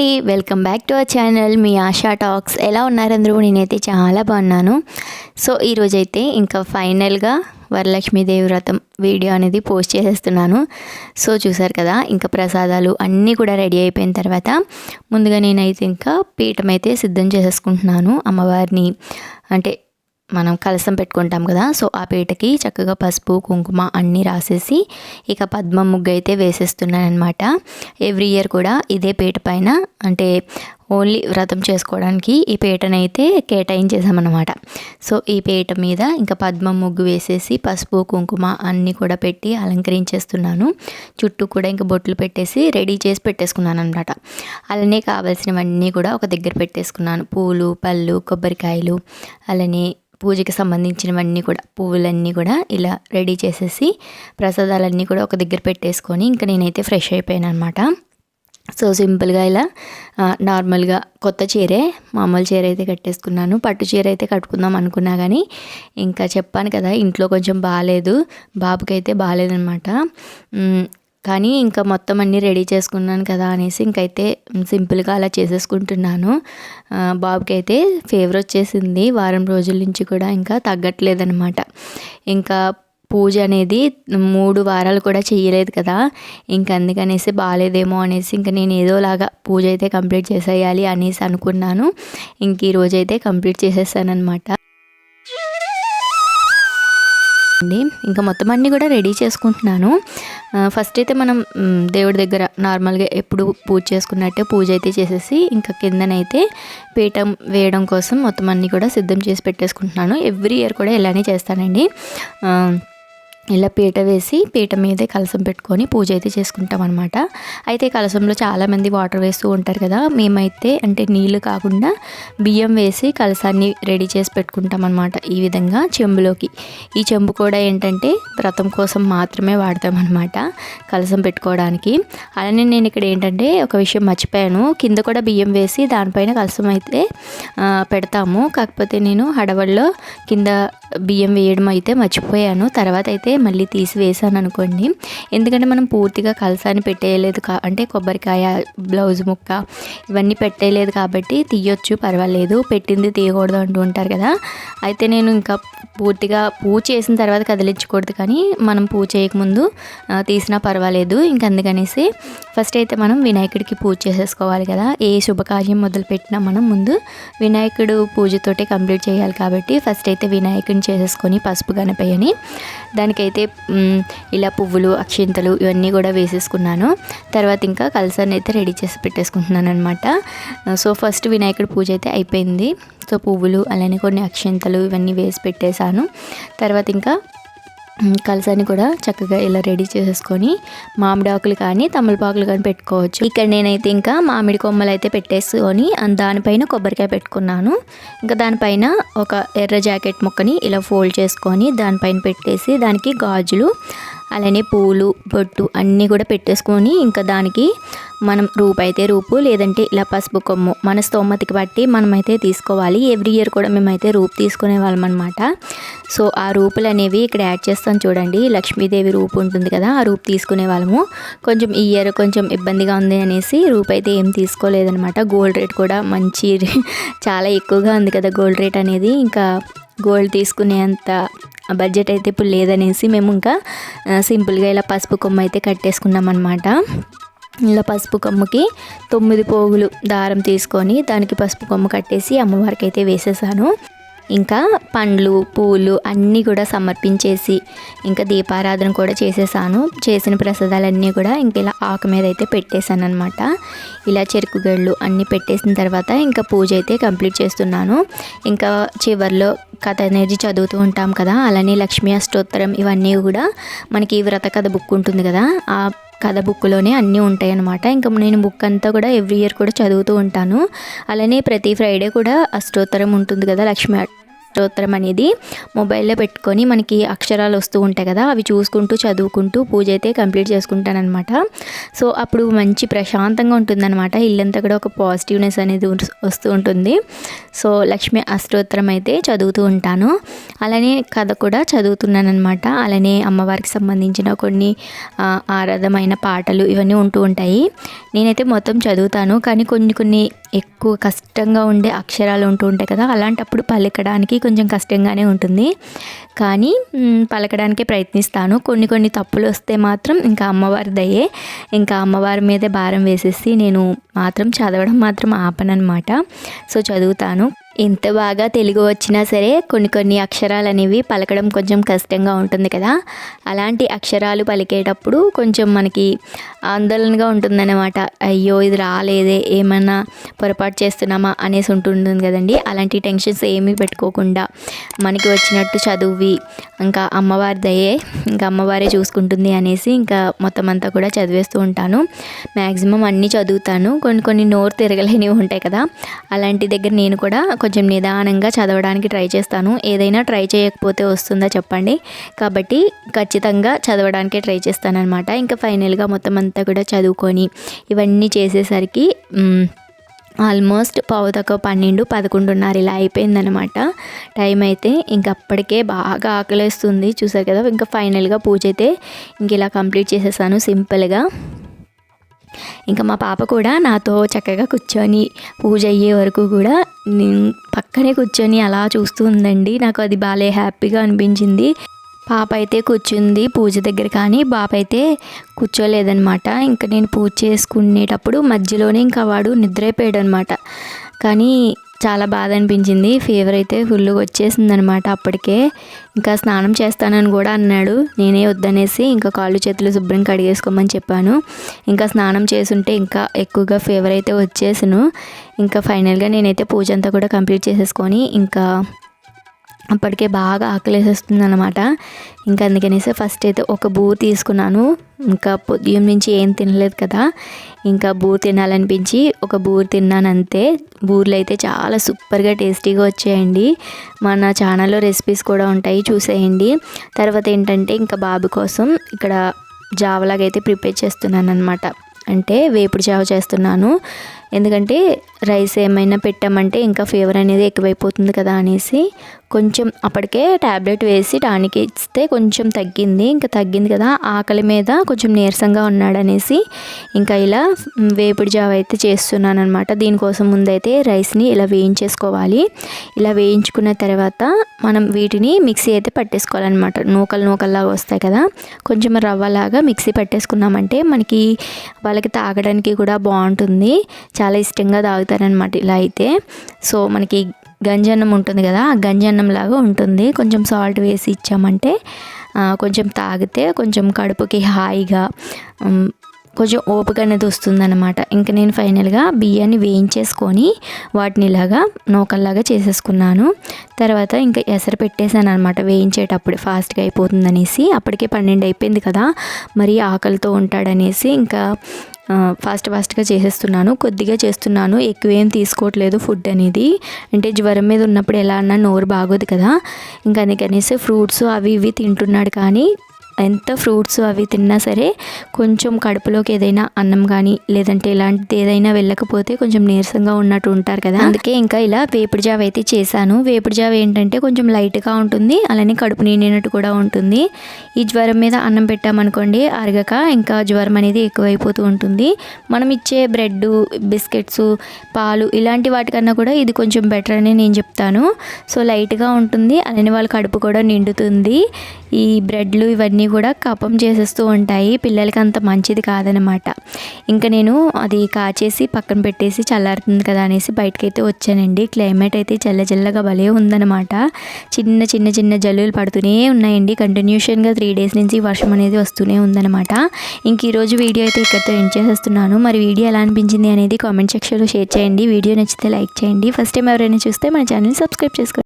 అండి. Welcome back to our channel. Me Asha talks. ఎలా ఉన్నారందరూ నేనైతే చాలా బాగున్నాను. సో ఈరోజైతే ఇంకా ఫైనల్గా వరలక్ష్మీదేవి వ్రతం వీడియో అనేది పోస్ట్ చేసేస్తున్నాను. సో చూసారు కదా ఇంకా ప్రసాదాలు అన్నీ కూడా రెడీ అయిపోయిన తర్వాత ముందుగా నేనైతే ఇంకా పీఠం అయితే సిద్ధం చేసేసుకుంటున్నాను. అమ్మవారిని అంటే మనం కలసం పెట్టుకుంటాం కదా సో ఆ పీటకి చక్కగా పసుపు కుంకుమ అన్నీ రాసేసి ఇక పద్మ ముగ్గు అయితే వేసేస్తున్నాను అనమాట ఎవ్రీ ఇయర్ కూడా ఇదే పీట పైన అంటే ఓన్లీ వ్రతం చేసుకోవడానికి ఈ పీటనైతే కేటాయించేసామన్నమాట సో ఈ పీట మీద ఇంకా పద్మం ముగ్గు వేసేసి పసుపు కుంకుమ అన్నీ కూడా పెట్టి అలంకరించేస్తున్నాను. చుట్టూ కూడా ఇంకా బొట్లు పెట్టేసి రెడీ చేసి పెట్టేసుకున్నాను అనమాట అలానే కావాల్సినవన్నీ కూడా ఒక దగ్గర పెట్టేసుకున్నాను. పూలు పళ్ళు కొబ్బరికాయలు అలానే పూజకి సంబంధించినవన్నీ కూడా పువ్వులన్నీ కూడా ఇలా రెడీ చేసేసి ప్రసాదాలన్నీ కూడా ఒక దగ్గర పెట్టేసుకొని ఇంకా నేనైతే ఫ్రెష్ అయిపోయాను అనమాట సో సింపుల్గా ఇలా నార్మల్గా కొత్త చీరే మామూలు చీర అయితే కట్టేసుకున్నాను. పట్టు చీర అయితే కట్టుకుందాం అనుకున్నా కానీ ఇంకా చెప్పాను కదా ఇంట్లో కొంచెం బాగాలేదు బాబుకి అయితే బాగాలేదనమాట కానీ ఇంకా మొత్తం అన్నీ రెడీ చేసుకున్నాను కదా అనేసి ఇంకైతే సింపుల్గా అలా చేసేసుకుంటున్నాను. బాబుకి అయితే ఫీవర్ వచ్చేసింది. వారం రోజుల నుంచి కూడా ఇంకా తగ్గట్లేదనమాట ఇంకా పూజ అనేది మూడు వారాలు కూడా చేయలేదు కదా. ఇంక అందుకనేసి బాగాలేదేమో అనేసి ఇంకా నేను ఏదోలాగా పూజ అయితే కంప్లీట్ చేసేయాలి అనేసి అనుకున్నాను. ఇంక ఈరోజు అయితే కంప్లీట్ చేసేసానమాట అండి ఇంకా మొత్తం అన్నీ కూడా రెడీ చేసుకుంటున్నాను. ఫస్ట్ అయితే మనం దేవుడి దగ్గర నార్మల్గా ఎప్పుడు పూజ చేసుకున్నట్టే పూజ అయితే చేసేసి ఇంకా కిందనైతే పీఠం వేయడం కోసం మొత్తం అన్నీ కూడా సిద్ధం చేసి పెట్టేసుకుంటున్నాను. ఎవ్రీ ఇయర్ కూడా ఇలానే చేస్తానండి. ఇలా పీట వేసి పీట మీదే కలసం పెట్టుకొని పూజ అయితే చేసుకుంటాం అనమాట అయితే కలసంలో చాలామంది వాటర్ వేస్తూ ఉంటారు కదా మేమైతే అంటే నీళ్ళు కాకుండా బియ్యం వేసి కలసాన్ని రెడీ చేసి పెట్టుకుంటాం అనమాట ఈ విధంగా చెంబులోకి. ఈ చెంబు కూడా ఏంటంటే వ్రతం కోసం మాత్రమే వాడతాం అనమాట కలసం పెట్టుకోవడానికి. అలానే నేను ఇక్కడ ఏంటంటే ఒక విషయం మర్చిపోయాను కింద కూడా బియ్యం వేసి దానిపైన కలసం అయితే పెడతాము. కాకపోతే నేను హడవల్లో కింద బియ్యం వేయడం అయితే మర్చిపోయాను. తర్వాత అయితే మళ్ళీ తీసి వేసాను అనుకోండి. ఎందుకంటే మనం పూర్తిగా కలసాన్ని పెట్టేయలేదు కా అంటే కొబ్బరికాయ బ్లౌజ్ ముక్క ఇవన్నీ పెట్టేయలేదు కాబట్టి తీయొచ్చు పర్వాలేదు. పెట్టింది తీయకూడదు అంటూ ఉంటారు కదా. అయితే నేను ఇంకా పూర్తిగా పూజ చేసిన తర్వాత కదిలించకూడదు కానీ మనం పూజ చేయకముందు తీసినా పర్వాలేదు. ఇంక అందుకనేసి ఫస్ట్ అయితే మనం వినాయకుడికి పూజ చేసేసుకోవాలి కదా. ఏ శుభకార్యం మొదలుపెట్టినా మనం ముందు వినాయకుడు పూజతోటే కంప్లీట్ చేయాలి కాబట్టి ఫస్ట్ అయితే వినాయకుడిని చేసేసుకొని పసుపు గణపయ్యని దానికైతే ఇలా పువ్వులు అక్షింతలు ఇవన్నీ కూడా వేసేసుకున్నాను. తర్వాత ఇంకా కలసాన్ని అయితే రెడీ చేసి పెట్టేసుకుంటున్నాను అనమాట సో ఫస్ట్ వినాయకుడి పూజ అయితే అయిపోయింది. సో పువ్వులు అలానే కొన్ని అక్షింతలు ఇవన్నీ వేసి పెట్టేశాను. తర్వాత ఇంకా కలసాన్ని కూడా చక్కగా ఇలా రెడీ చేసేసుకొని మామిడి ఆకులు కానీ తమలపాకులు కానీ పెట్టుకోవచ్చు. ఇక్కడ నేనైతే ఇంకా మామిడి కొమ్మలు అయితే పెట్టేసుకొని దానిపైన కొబ్బరికాయ పెట్టుకున్నాను. ఇంకా దానిపైన ఒక ఎర్ర జాకెట్ ముక్కని ఇలా ఫోల్డ్ చేసుకొని దానిపైన పెట్టేసి దానికి గాజులు అలానే పూలు బొట్టు అన్నీ కూడా పెట్టేసుకొని ఇంకా దానికి మనం రూపు అయితే రూపు లేదంటే ఇలా పసుపు కొమ్ము మన స్తోమతికి బట్టి మనమైతే తీసుకోవాలి. ఎవ్రీ ఇయర్ కూడా మేమైతే రూపు తీసుకునే వాళ్ళం అనమాట సో ఆ రూపులు అనేవి ఇక్కడ యాడ్ చేస్తాం చూడండి. లక్ష్మీదేవి రూపు ఉంటుంది కదా ఆ రూపు తీసుకునే వాళ్ళము. కొంచెం ఈ ఇయర్ కొంచెం ఇబ్బందిగా ఉంది అనేసి రూపు అయితే ఏం తీసుకోలేదనమాట గోల్డ్ రేట్ కూడా మంచి చాలా ఎక్కువగా ఉంది కదా గోల్డ్ రేట్ అనేది. ఇంకా గోల్డ్ తీసుకునేంత బడ్జెట్ అయితే ఇప్పుడు లేదనేసి మేము ఇంకా సింపుల్గా ఇలా పసుపు కొమ్మ అయితే కట్టేసుకున్నాం అనమాట ఇలా పసుపు కొమ్మకి తొమ్మిది పోగులు దారం తీసుకొని దానికి పసుపు కొమ్మ కట్టేసి అమ్మవారికి అయితే వేసేసాను. ఇంకా పండ్లు పూలు అన్నీ కూడా సమర్పించేసి ఇంకా దీపారాధన కూడా చేసేసాను. చేసిన ప్రసాదాలన్నీ కూడా ఇంక ఇలా ఆకు మీద అయితే పెట్టేశాను అనమాట ఇలా చెరుకు గళ్ళు అన్నీ పెట్టేసిన తర్వాత ఇంకా పూజ అయితే కంప్లీట్ చేస్తున్నాను. ఇంకా చివరిలో కథ అనేది చదువుతూ ఉంటాం కదా అలానే లక్ష్మీ అష్టోత్తరం ఇవన్నీ కూడా మనకి వ్రత కథ బుక్ ఉంటుంది కదా ఆ కథ బుక్లోనే అన్నీ ఉంటాయి అనమాట ఇంకా నేను బుక్ అంతా కూడా ఎవ్రీ ఇయర్ కూడా చదువుతూ ఉంటాను. అలానే ప్రతి ఫ్రైడే కూడా అష్టోత్తరం ఉంటుంది కదా లక్ష్మీ స్తోత్రం అనేది మొబైల్లో పెట్టుకొని మనకి అక్షరాలు వస్తూ ఉంటాయి కదా అవి చూసుకుంటూ చదువుకుంటూ పూజ అయితే కంప్లీట్ చేసుకుంటానమాట సో అప్పుడు మంచి ప్రశాంతంగా ఉంటుందన్నమాట. ఇల్లంతా కూడా ఒక పాజిటివ్నెస్ అనేది వస్తూ ఉంటుంది. సో లక్ష్మి అష్టోత్తరం అయితే చదువుతూ ఉంటాను. అలానే కథ కూడా చదువుతున్నాను అనమాట అలానే అమ్మవారికి సంబంధించిన కొన్ని ఆరాధమైన పాటలు ఇవన్నీ ఉంటూ ఉంటాయి. నేనైతే మొత్తం చదువుతాను. కానీ కొన్ని కొన్ని ఎక్కువ కష్టంగా ఉండే అక్షరాలు ఉంటూ ఉంటాయి కదా అలాంటప్పుడు పలకడానికి కొంచెం కష్టంగానే ఉంటుంది. కానీ పలకడానికే ప్రయత్నిస్తాను. కొన్ని కొన్ని తప్పులు వస్తే మాత్రం ఇంకా అమ్మవారి దయే. ఇంకా అమ్మవారి మీదే భారం వేసేసి నేను మాత్రం చదవడం మాత్రం ఆపనమాట సో చదువుతాను. ఎంత బాగా తెలుగు వచ్చినా సరే కొన్ని కొన్ని అక్షరాలు అనేవి పలకడం కొంచెం కష్టంగా ఉంటుంది కదా. అలాంటి అక్షరాలు పలికేటప్పుడు కొంచెం మనకి ఆందోళనగా ఉంటుందన్నమాట. అయ్యో ఇది రాలేదే ఏమన్నా పొరపాటు చేస్తున్నామా అనేసి ఉంటుంటుంది కదండి. అలాంటి టెన్షన్స్ ఏమీ పెట్టుకోకుండా మనకి వచ్చినట్టు చదువి ఇంకా అమ్మవారి దయే ఇంకా అమ్మవారే చూసుకుంటుంది అనేసి ఇంకా మొత్తం అంతా కూడా చదివేస్తూ ఉంటాను. మ్యాక్సిమం అన్నీ చదువుతాను. కొన్ని కొన్ని నోరు తిరగలేనివి ఉంటాయి కదా. అలాంటి దగ్గర నేను కూడా కొంచెం నిదానంగా చదవడానికి ట్రై చేస్తాను. ఏదైనా ట్రై చేయకపోతే వస్తుందా చెప్పండి. కాబట్టి ఖచ్చితంగా చదవడానికే ట్రై చేస్తానన్నమాట. ఇంకా ఫైనల్గా మొత్తం అంతా కూడా చదువుకొని ఇవన్నీ చేసేసరికి ఆల్మోస్ట్ పావు పన్నెండు పదకొండున్నర ఇలా అయిపోయిందనమాట టైం అయితే ఇంక అప్పటికే బాగా ఆకలేస్తుంది. చూసారు కదా ఇంకా ఫైనల్గా పూజ అయితే ఇంక ఇలా కంప్లీట్ చేసేసాను సింపుల్గా. ఇంకా మా పాప కూడా నాతో చక్కగా కూర్చొని పూజ అయ్యే వరకు కూడా నేను పక్కనే కూర్చొని అలా చూస్తూ ఉందండి. నాకు అది బాలే హ్యాపీగా అనిపించింది. పాప అయితే కూర్చుంది పూజ దగ్గర కానీ బాప అయితే కూర్చోలేదనమాట ఇంకా నేను పూజ చేసుకునేటప్పుడు మధ్యలోనే ఇంకా వాడు నిద్రైపోయాడు అనమాట కానీ చాలా బాధ అనిపించింది. ఫీవర్ అయితే ఫుల్గా వచ్చేసింది అనమాట అప్పటికే. ఇంకా స్నానం చేస్తానని కూడా అన్నాడు. నేనే వద్దనేసి ఇంకా కాళ్ళు చేతులు శుభ్రం కడిగేసుకోమని చెప్పాను. ఇంకా స్నానం చేసుంటే ఇంకా ఎక్కువగా ఫీవర్ అయితే వచ్చేసాను. ఇంకా ఫైనల్గా నేనైతే పూజ అంతా కూడా కంప్లీట్ చేసేసుకొని ఇంకా అప్పటికే బాగా ఆకలేసేస్తుంది అనమాట ఇంకా అందుకనేసి ఫస్ట్ అయితే ఒక బూ తీసుకున్నాను. ఇంకా ఉదయం నుంచి ఏం తినలేదు కదా. ఇంకా బూర్ తినాలనిపించి ఒక బూర్ తిన్నాను అంతే. బూర్లు అయితే చాలా సూపర్గా టేస్టీగా వచ్చాయండి. మన ఛానల్లో రెసిపీస్ కూడా ఉంటాయి చూసేయండి. తర్వాత ఏంటంటే ఇంకా బాబు కోసం ఇక్కడ జావలాగైతే ప్రిపేర్ చేస్తున్నాను అనమాట అంటే వేపుడు జావ చేస్తున్నాను. ఎందుకంటే రైస్ ఏమైనా పెట్టామంటే ఇంకా ఫీవర్ అనేది ఎక్కువైపోతుంది కదా అనేసి కొంచెం అప్పటికే ట్యాబ్లెట్ వేసి టానిక్ ఇస్తే కొంచెం తగ్గింది. ఇంకా తగ్గింది కదా ఆకలి మీద కొంచెం నీరసంగా ఉన్నాడనేసి ఇంకా ఇలా వేపుడు జావ అయితే చేస్తున్నాను అనమాట దీనికోసం ముందైతే రైస్ని ఇలా వేయించేసుకోవాలి. ఇలా వేయించుకున్న తర్వాత మనం వీటిని మిక్సీ అయితే పట్టేసుకోవాలన్నమాట. నూకలు నూకల్లాగా వస్తాయి కదా కొంచెం రవ్వలాగా మిక్సీ పట్టేసుకున్నామంటే మనకి వాళ్ళకి తాగడానికి కూడా బాగుంటుంది. చాలా ఇష్టంగా తాగుతారనమాట ఇలా అయితే. సో మనకి గంజన్నం ఉంటుంది కదా ఆ గంజన్నం లాగా ఉంటుంది. కొంచెం సాల్ట్ వేసి ఇచ్చామంటే కొంచెం తాగితే కొంచెం కడుపుకి హాయిగా కొంచెం ఓపిక అనేది వస్తుందన్నమాట. ఇంకా నేను ఫైనల్గా బియ్యాన్ని వేయించేసుకొని వాటిని ఇలాగా నూకల్లాగా చేసేసుకున్నాను. తర్వాత ఇంకా ఎసరు పెట్టేశాను అనమాట వేయించేటప్పుడు. ఫాస్ట్గా అయిపోతుందనేసి అప్పటికే పన్నెండు అయిపోయింది కదా మరి ఆకలితో ఉంటాడనేసి ఇంకా ఫాస్ట్ ఫాస్ట్గా చేసేస్తున్నాను. కొద్దిగా చేస్తున్నాను. ఎక్కువ ఏం తీసుకోవట్లేదు ఫుడ్ అనేది. అంటే జ్వరం మీద ఉన్నప్పుడు ఎలా అన్నా నోరు బాగోదు కదా. ఇంకా అందుకనేసి ఫ్రూట్స్ అవి ఇవి తింటున్నాడు కానీ ఎంత ఫ్రూట్స్ అవి తిన్నా సరే కొంచెం కడుపులోకి ఏదైనా అన్నం కానీ లేదంటే ఇలాంటిది ఏదైనా వెళ్ళకపోతే కొంచెం నీరసంగా ఉన్నట్టు ఉంటారు కదా. అందుకే ఇంకా ఇలా వేపుడు జావ అయితే చేశాను. వేపుడు జావ ఏంటంటే కొంచెం లైట్గా ఉంటుంది. అలానే కడుపు నిండినట్టు కూడా ఉంటుంది. ఈ జ్వరం మీద అన్నం పెట్టామనుకోండి అరగక ఇంకా జ్వరం అనేది ఎక్కువైపోతూ ఉంటుంది. మనం ఇచ్చే బ్రెడ్ బిస్కెట్స్ పాలు ఇలాంటి వాటికన్నా కూడా ఇది కొంచెం బెటర్ అని నేను చెప్తాను. సో లైట్గా ఉంటుంది. అలానే వాళ్ళ కడుపు కూడా నిండుతుంది. ఈ బ్రెడ్లు ఇవన్నీ కూడా కపం చేసేస్తూ ఉంటాయి. పిల్లలకి అంత మంచిది కాదనమాట. ఇంకా నేను అది కాచేసి పక్కన పెట్టేసి చల్లారుతుంది కదా అనేసి బయటకైతే వచ్చానండి. క్లైమేట్ అయితే చల్ల చల్లగా భలే ఉందన్నమాట చిన్న చిన్న చిన్న జల్లులు పడుతూనే ఉన్నాయండి. కంటిన్యూషన్గా త్రీ డేస్ నుంచి వర్షం అనేది వస్తూనే ఉందన్నమాట ఇంక ఈరోజు వీడియో అయితే ఇక్కడితో ఎండ్ చేసేస్తున్నాను. మరి వీడియో ఎలా అనిపించింది అనేది కామెంట్ సెక్షన్లో షేర్ చేయండి. వీడియో నచ్చితే లైక్ చేయండి. ఫస్ట్ టైం ఎవరైనా చూస్తే మన ఛానల్ సబ్స్క్రైబ్ చేసుకోండి.